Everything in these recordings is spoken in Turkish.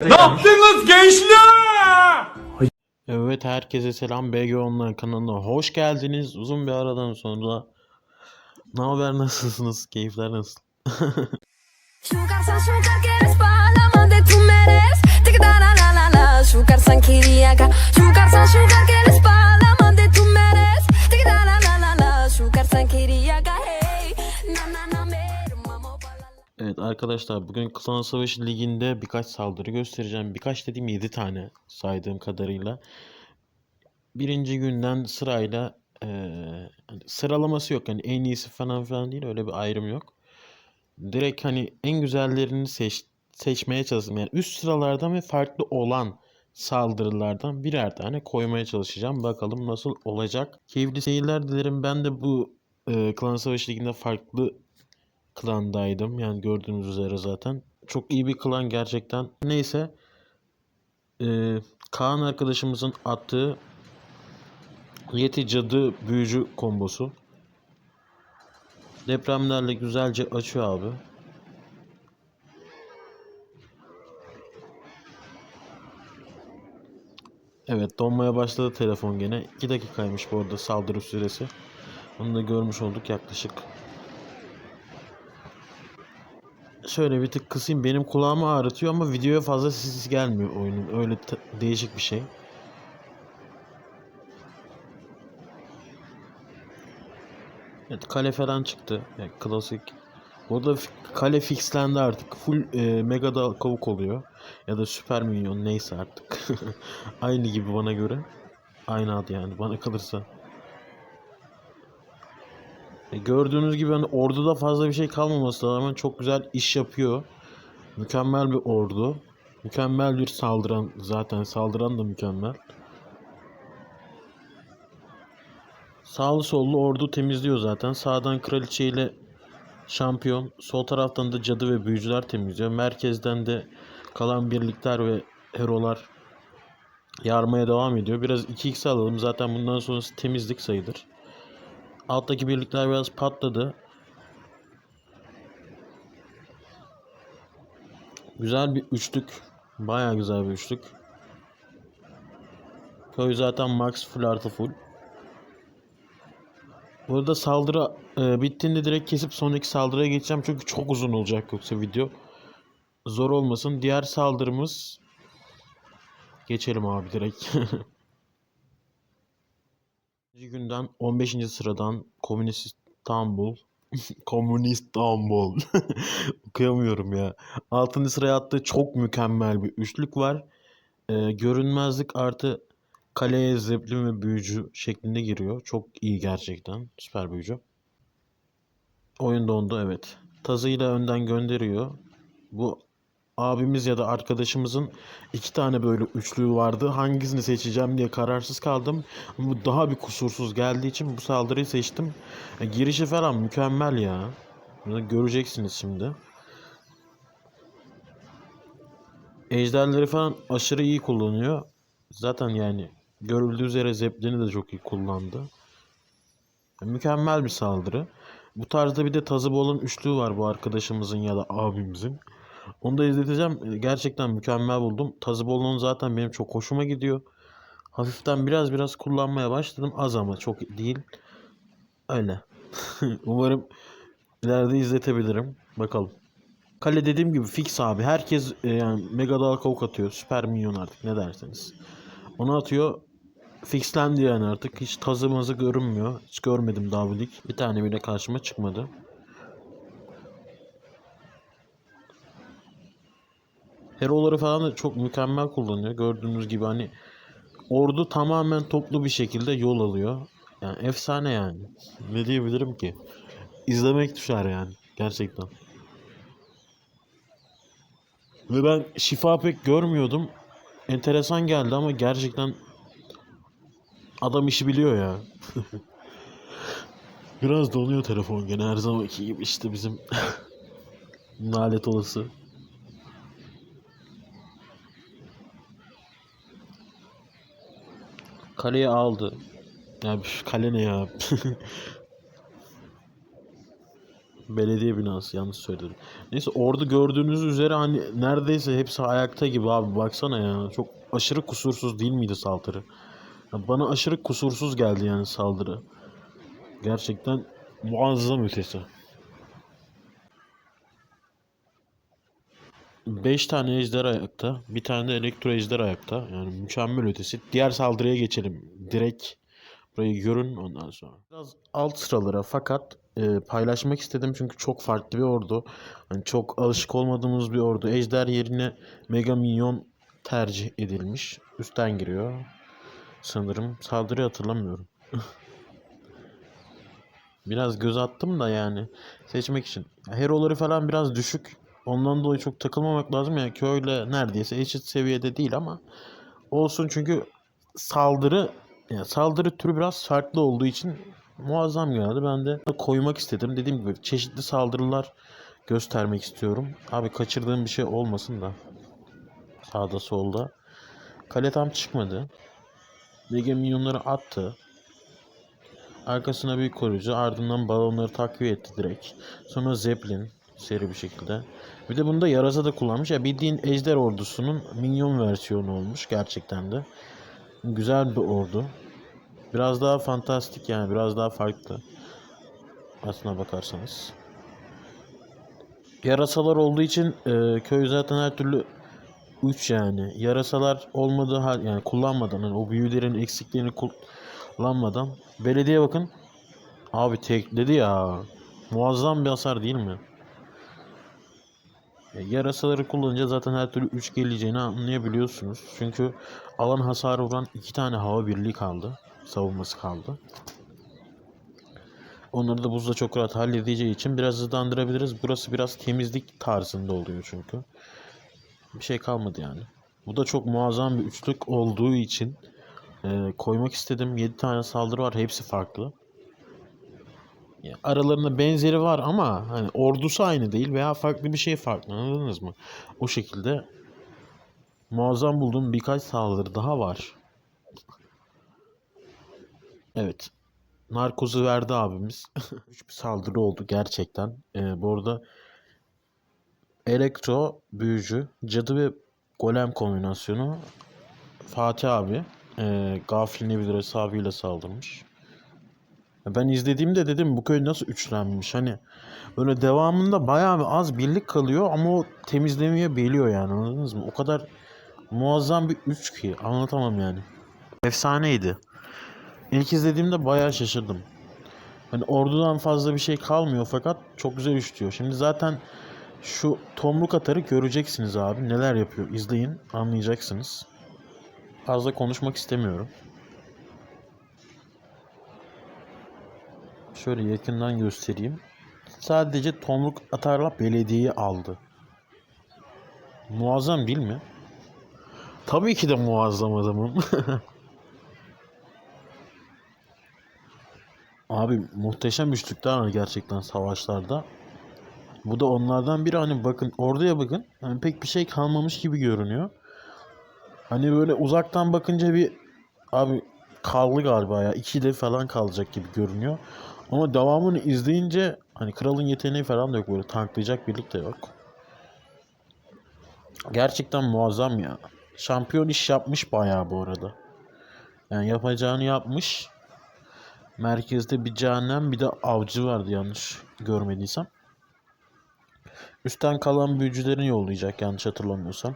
Ne yaptınız gençler? Evet herkese selam BG Online kanalına hoş geldiniz. Uzun bir aradan sonra ne haber nasılsınız? Keyifler nasıl? Evet arkadaşlar bugün Klan Savaşı Ligi'nde birkaç saldırı göstereceğim. Birkaç dediğim 7 tane saydığım kadarıyla. Birinci günden sırayla hani sıralaması yok. Yani en iyisi falan filan değil öyle bir ayrım yok. Direkt hani en güzellerini seç, seçmeye çalıştım. Yani üst sıralardan ve farklı olan saldırılardan birer tane koymaya çalışacağım. Bakalım nasıl olacak. Keyifli seyirler dilerim. Ben de bu eee Klan Savaşı Ligi'nde farklı klandaydım. Yani gördüğünüz üzere zaten. Çok iyi bir klan gerçekten. Neyse. Ee, Kaan arkadaşımızın attığı Yeti Cadı Büyücü kombosu. Depremlerle güzelce açıyor abi. Evet donmaya başladı telefon gene. 2 dakikaymış bu arada saldırı süresi. Onu da görmüş olduk yaklaşık Şöyle bir tık kısayım. Benim kulağımı ağrıtıyor ama videoya fazla ses gelmiyor oyunun. Öyle değişik bir şey. Evet kale falan çıktı. Yani klasik. Burada kale fixlendi artık. Full e, mega dal kavuk oluyor. Ya da süper minyon neyse artık. Aynı gibi bana göre. Aynı adı yani bana kalırsa. E, gördüğünüz gibi hani orduda fazla bir şey kalmaması rağmen çok güzel iş yapıyor. Mükemmel bir ordu. Mükemmel bir saldıran zaten saldıran da mükemmel. Sağlı sollu ordu temizliyor zaten. Sağdan kraliçe ile şampiyon. Sol taraftan da cadı ve büyücüler temizliyor. Merkezden de kalan birlikler ve herolar yarmaya devam ediyor. Biraz 2x alalım. Zaten bundan sonrası temizlik sayılır. Alttaki birlikler biraz patladı. Güzel bir üçlük. Baya güzel bir üçlük. Köy zaten max full artı full. Burada saldırı e, bittiğinde direkt kesip sonraki saldırıya geçeceğim. Çünkü çok uzun olacak yoksa video. Zor olmasın. Diğer saldırımız geçelim abi direkt. Günden 15. sıradan Komünist İstanbul Komünist İstanbul okuyamıyorum ya. 6. sıraya attığı çok mükemmel bir üçlük var. Ee, görünmezlik artı kaleye zeplin ve büyücü şeklinde giriyor. Çok iyi gerçekten. Süper büyücü. Oyun dondu evet. Tazıyla önden gönderiyor. Bu abimiz ya da arkadaşımızın iki tane böyle üçlüğü vardı. Hangisini seçeceğim diye kararsız kaldım. Bu daha bir kusursuz geldiği için bu saldırıyı seçtim. E, girişi falan mükemmel ya. Bunu göreceksiniz şimdi. Ejderleri falan aşırı iyi kullanıyor. Zaten yani görüldüğü üzere Zeppelin'i de çok iyi kullandı. E, Mükemmel bir saldırı. Bu tarzda bir de Tazıbol'un üçlüğü var bu arkadaşımızın ya da abimizin. Onu da izleteceğim. Gerçekten mükemmel buldum. Tazıbol'un zaten benim çok hoşuma gidiyor. Hafiften biraz biraz kullanmaya başladım. Az ama çok değil. Öyle. Umarım ileride izletebilirim. Bakalım. Kale dediğim gibi fix abi. Herkes e, yani Mega Dal Kavuk atıyor. Süper minyon artık ne derseniz. Onu atıyor. Fixlendi yani artık. Hiç tazı mazı görünmüyor. Hiç görmedim daha bu. Bir tane bile karşıma çıkmadı. Hero'ları falan da çok mükemmel kullanıyor. Gördüğünüz gibi hani ordu tamamen toplu bir şekilde yol alıyor. Yani efsane yani. Ne diyebilirim ki? İzlemek düşer yani. Gerçekten. Ve ben şifa pek görmüyordum. Enteresan geldi ama gerçekten adam işi biliyor ya. Biraz donuyor telefon gene her zamanki gibi işte bizim nalet olası. Kaleyi aldı. Ya üf, kale ne ya? Belediye binası yanlış söyledim. Neyse ordu gördüğünüz üzere hani neredeyse hepsi ayakta gibi abi baksana ya. Çok aşırı kusursuz değil miydi saldırı? Ya bana aşırı kusursuz geldi yani saldırı. Gerçekten muazzam ötesi. 5 tane ejder ayakta, bir tane de elektro ejder ayakta. Yani mükemmel ötesi. Diğer saldırıya geçelim. Direkt burayı görün ondan sonra. Biraz alt sıralara fakat e, paylaşmak istedim çünkü çok farklı bir ordu. Hani çok alışık olmadığımız bir ordu. Ejder yerine Mega Minyon tercih edilmiş. Üstten giriyor. Sanırım saldırı hatırlamıyorum. Biraz göz attım da yani seçmek için. Hero'ları falan biraz düşük. Ondan dolayı çok takılmamak lazım ya. Köyle neredeyse eşit seviyede değil ama olsun çünkü saldırı yani saldırı türü biraz farklı olduğu için muazzam geldi. Ben de koymak istedim. Dediğim gibi çeşitli saldırılar göstermek istiyorum. Abi kaçırdığım bir şey olmasın da. Sağda solda. Kale tam çıkmadı. Mega minyonları attı. Arkasına bir koruyucu ardından balonları takviye etti direkt. Sonra Zeppelin seri bir şekilde. Bir de bunda yarasa da kullanmış. Ya bildiğin ejder ordusunun minyon versiyonu olmuş gerçekten de. Güzel bir ordu. Biraz daha fantastik yani biraz daha farklı. Aslına bakarsanız. Yarasalar olduğu için e, köy zaten her türlü 3 yani. Yarasalar olmadığı hal yani kullanmadan hani o büyülerin eksikliğini kullanmadan belediye bakın abi tekledi ya. Muazzam bir hasar değil mi? Ya Yarasaları kullanınca zaten her türlü 3 geleceğini anlayabiliyorsunuz. Çünkü alan hasarı vuran iki tane hava birliği kaldı. Savunması kaldı. Onları da buzla çok rahat halledeceği için biraz hızlandırabiliriz. Burası biraz temizlik tarzında oluyor çünkü. Bir şey kalmadı yani. Bu da çok muazzam bir üçlük olduğu için e, koymak istedim. 7 tane saldırı var. Hepsi farklı. Aralarında benzeri var ama hani ordusu aynı değil veya farklı bir şey farklı anladınız mı? O şekilde muazzam bulduğum birkaç saldırı daha var. Evet. Narkozu verdi abimiz. Üç bir saldırı oldu gerçekten. Ee, bu arada Elektro, Büyücü, Cadı ve Golem kombinasyonu Fatih abi e, Gafil'in evi hesabıyla saldırmış. Ben izlediğimde dedim bu köy nasıl üçlenmiş hani böyle devamında bayağı az birlik kalıyor ama o temizlemeye biliyor yani anladınız mı? O kadar muazzam bir üç ki anlatamam yani. Efsaneydi. İlk izlediğimde bayağı şaşırdım. Hani ordudan fazla bir şey kalmıyor fakat çok güzel işliyor. Şimdi zaten şu tomruk atarı göreceksiniz abi. Neler yapıyor izleyin anlayacaksınız. Fazla konuşmak istemiyorum. Şöyle yakından göstereyim. Sadece tomruk atarla belediyeyi aldı. Muazzam değil mi? Tabii ki de muazzam adamım. Abi muhteşem üçlükler var gerçekten savaşlarda. Bu da onlardan biri hani bakın orduya bakın. Hani pek bir şey kalmamış gibi görünüyor. Hani böyle uzaktan bakınca bir abi kaldı galiba ya. iki de falan kalacak gibi görünüyor. Ama devamını izleyince hani kralın yeteneği falan da yok böyle tanklayacak birlik de yok. Gerçekten muazzam ya. Şampiyon iş yapmış bayağı bu arada. Yani yapacağını yapmış. Merkezde bir cehennem bir de avcı vardı yanlış görmediysem. Üstten kalan büyücülerini yollayacak yanlış hatırlamıyorsam.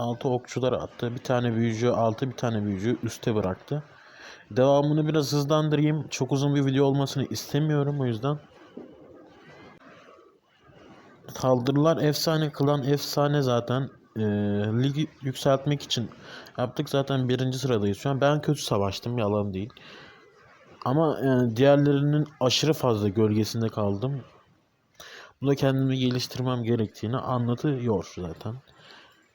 Altı okçular attı. Bir tane büyücü altı bir tane büyücü üste bıraktı. Devamını biraz hızlandırayım. Çok uzun bir video olmasını istemiyorum o yüzden. Saldırılar efsane kılan efsane zaten. Ee, ligi yükseltmek için yaptık zaten birinci sıradayız şu an. Ben kötü savaştım yalan değil. Ama yani diğerlerinin aşırı fazla gölgesinde kaldım. Bu da kendimi geliştirmem gerektiğini anlatıyor zaten.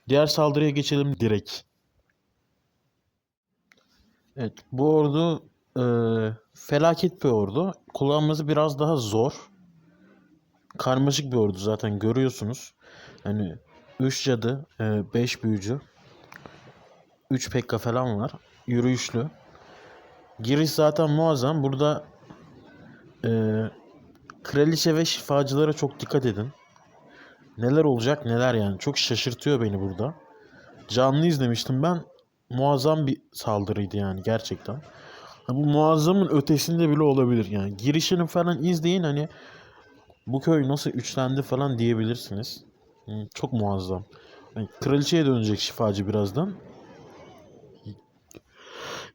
Diğer saldırıya geçelim direkt. Evet bu ordu e, felaket bir ordu. Kullanması biraz daha zor. Karmaşık bir ordu zaten görüyorsunuz. Hani 3 cadı, 5 büyücü, 3 pekka falan var. Yürüyüşlü. Giriş zaten muazzam. Burada e, kraliçe ve şifacılara çok dikkat edin. Neler olacak neler yani. Çok şaşırtıyor beni burada. Canlı izlemiştim ben. Muazzam bir saldırıydı yani gerçekten. Bu muazzamın ötesinde bile olabilir yani. Girişini falan izleyin hani bu köy nasıl üçlendi falan diyebilirsiniz. Çok muazzam. Yani kraliçeye dönecek şifacı birazdan.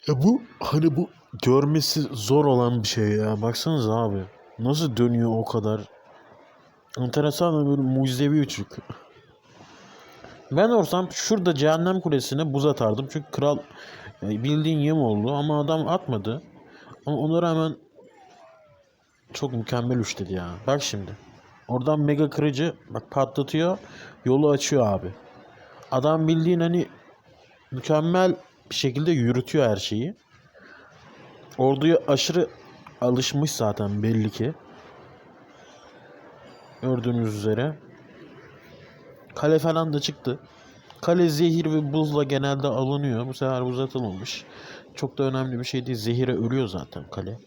Ya bu hani bu görmesi zor olan bir şey ya. Baksanıza abi. Nasıl dönüyor o kadar. Enteresan böyle mucizevi üçlük. Ben olsam şurada cehennem kulesine buz atardım. Çünkü kral bildiğin yem oldu ama adam atmadı. Ama ona rağmen çok mükemmel üçledi ya. Bak şimdi. Oradan mega kırıcı bak patlatıyor. Yolu açıyor abi. Adam bildiğin hani mükemmel bir şekilde yürütüyor her şeyi. Orduya aşırı alışmış zaten belli ki. Gördüğünüz üzere. Kale falan da çıktı. Kale zehir ve buzla genelde alınıyor. Bu sefer buz atılmamış. Çok da önemli bir şey değil. Zehire ölüyor zaten kale.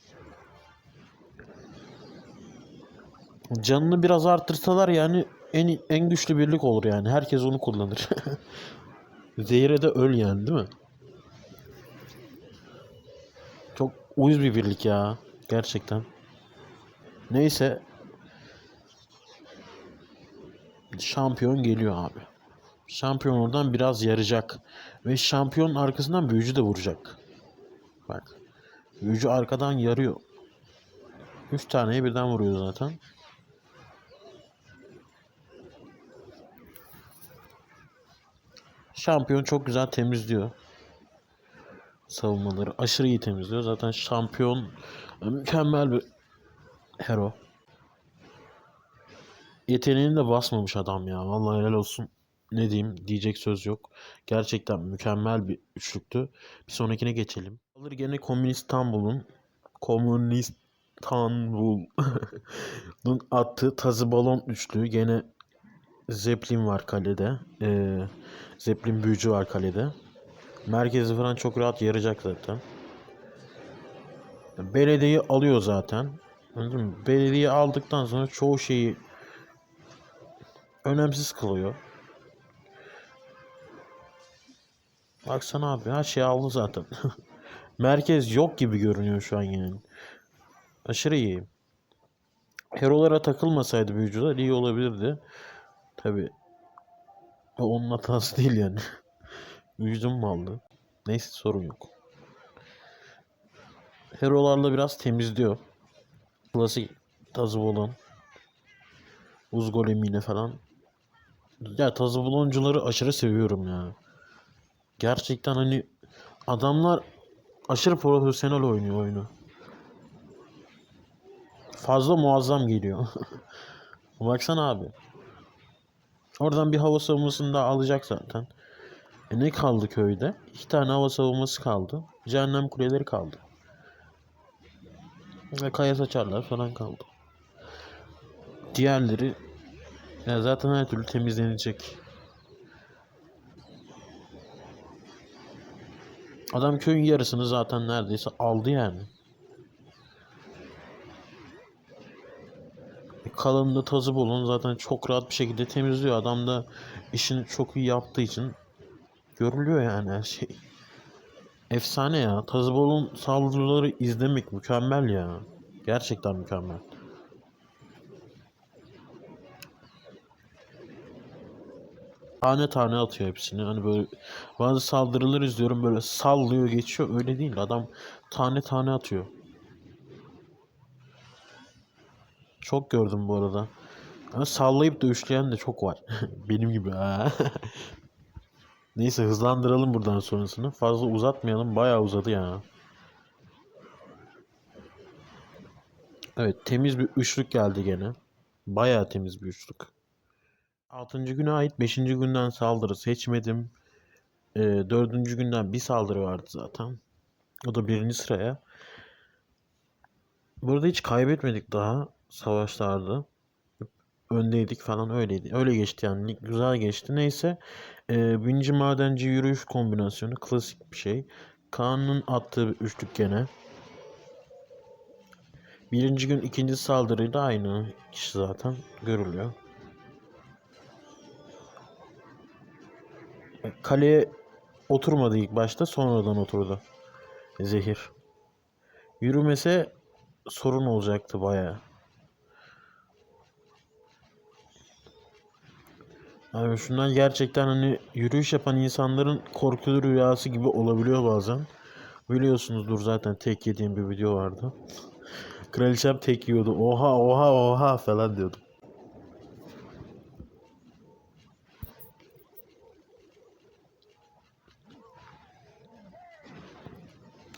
Canını biraz arttırsalar yani en en güçlü birlik olur yani. Herkes onu kullanır. Zehire de öl yani değil mi? Çok uyuz bir birlik ya. Gerçekten. Neyse. Şampiyon geliyor abi. Şampiyon oradan biraz yarayacak. Ve şampiyonun arkasından büyücü de vuracak. Bak. Büyücü arkadan yarıyor. Üç taneye birden vuruyor zaten. Şampiyon çok güzel temizliyor. Savunmaları aşırı iyi temizliyor. Zaten şampiyon mükemmel bir hero. Yeteneğini de basmamış adam ya. Vallahi helal olsun. Ne diyeyim diyecek söz yok. Gerçekten mükemmel bir üçlüktü. Bir sonrakine geçelim. Alır gene Komünist İstanbul'un Komünist İstanbul'un attığı tazı balon üçlüğü gene Zeppelin var kalede. Ee, Zeppelin büyücü var kalede. Merkezi falan çok rahat yarayacak zaten. Belediyeyi alıyor zaten. Belediye aldıktan sonra çoğu şeyi önemsiz kılıyor. Baksana abi her şeyi aldı zaten. Merkez yok gibi görünüyor şu an yani. Aşırı iyi. Herolara takılmasaydı büyücüler iyi olabilirdi. Tabi onun hatası değil yani. Büyücüm mü aldı? Neyse sorun yok. Herolarla biraz temizliyor. Klasik tazı olan. Buz golemiyle falan. Ya tazı baloncuları aşırı seviyorum ya. Gerçekten hani adamlar aşırı profesyonel oynuyor oyunu. Fazla muazzam geliyor. Baksana abi. Oradan bir hava savunmasını da alacak zaten. E ne kaldı köyde? İki tane hava savunması kaldı. Cehennem kuleleri kaldı. Ve kaya saçarlar falan kaldı. Diğerleri ya zaten her türlü temizlenecek. Adam köyün yarısını zaten neredeyse aldı yani. E, Kalanında tazı bulun zaten çok rahat bir şekilde temizliyor. Adam da işini çok iyi yaptığı için görülüyor yani her şey. Efsane ya. Tazıbol'un saldırıları izlemek mükemmel ya. Gerçekten mükemmel. Tane tane atıyor hepsini. Hani böyle bazı saldırılar izliyorum böyle sallıyor geçiyor. Öyle değil. Adam tane tane atıyor. Çok gördüm bu arada. Ama sallayıp da üçleyen de çok var. Benim gibi. Neyse hızlandıralım buradan sonrasını. Fazla uzatmayalım. Bayağı uzadı ya. Evet temiz bir üçlük geldi gene. Bayağı temiz bir üçlük. 6. güne ait 5. günden saldırı seçmedim. Ee, 4. günden bir saldırı vardı zaten. O da birinci sıraya. Burada hiç kaybetmedik daha savaşlarda. Öndeydik falan öyleydi. Öyle geçti yani. Güzel geçti. Neyse. Ee, binci madenci yürüyüş kombinasyonu klasik bir şey. Kaan'ın attığı üçlük gene. Birinci gün ikinci saldırıyla aynı kişi zaten görülüyor. Kaleye oturmadı ilk başta sonradan oturdu. Zehir. Yürümese sorun olacaktı bayağı. Abi şundan gerçekten hani yürüyüş yapan insanların korkulu rüyası gibi olabiliyor bazen. Biliyorsunuzdur zaten tek yediğim bir video vardı. Kraliçem tek yiyordu. Oha oha oha falan diyordum.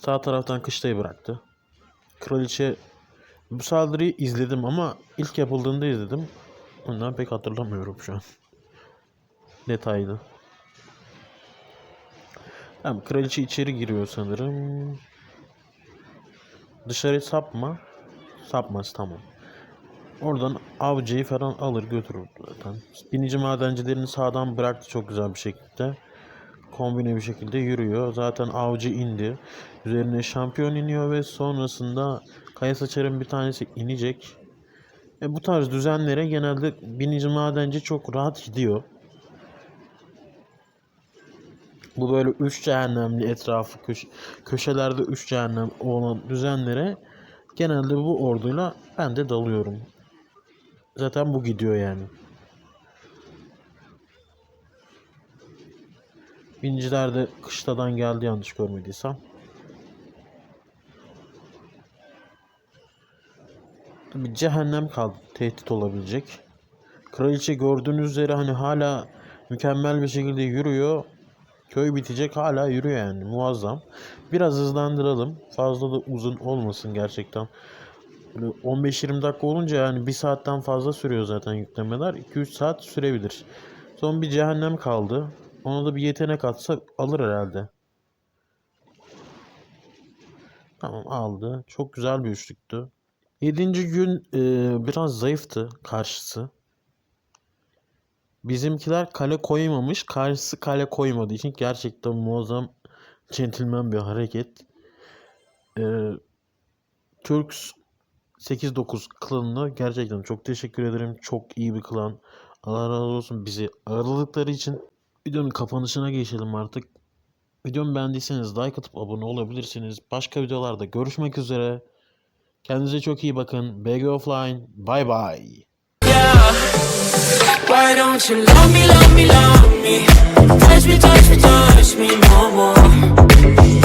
Sağ taraftan kışlayı bıraktı. Kraliçe bu saldırıyı izledim ama ilk yapıldığında izledim. Ondan pek hatırlamıyorum şu an. Detaylı. Tamam kraliçe içeri giriyor sanırım. Dışarı sapma. Sapmaz tamam. Oradan avcıyı falan alır götürür zaten. Binici madencilerini sağdan bıraktı çok güzel bir şekilde. Kombine bir şekilde yürüyor. Zaten avcı indi. Üzerine şampiyon iniyor ve sonrasında kaya saçarın bir tanesi inecek. E bu tarz düzenlere genelde binici madenci çok rahat gidiyor. Bu böyle üç cehennemli etrafı köş- köşelerde üç cehennem olan düzenlere genelde bu orduyla ben de dalıyorum. Zaten bu gidiyor yani. Binciler de kışladan geldi yanlış görmediysem. Bir cehennem kaldı tehdit olabilecek. Kraliçe gördüğünüz üzere hani hala mükemmel bir şekilde yürüyor. Köy bitecek hala yürüyor yani muazzam. Biraz hızlandıralım. Fazla da uzun olmasın gerçekten. Böyle 15-20 dakika olunca yani bir saatten fazla sürüyor zaten yüklemeler. 2-3 saat sürebilir. Son bir cehennem kaldı. Ona da bir yetenek atsa alır herhalde. Tamam aldı. Çok güzel bir üçlüktü. 7. gün e, biraz zayıftı karşısı. Bizimkiler kale koymamış. Karşısı kale koymadığı için gerçekten muazzam centilmen bir hareket. Ee, Turks 8-9 klanına gerçekten çok teşekkür ederim. Çok iyi bir klan. Allah razı olsun bizi ağırladıkları için. Videonun kapanışına geçelim artık. Videomu beğendiyseniz like atıp abone olabilirsiniz. Başka videolarda görüşmek üzere. Kendinize çok iyi bakın. BG Offline. Bye bye. Why don't you love me, love me, love me? Touch me, touch me, touch me no more.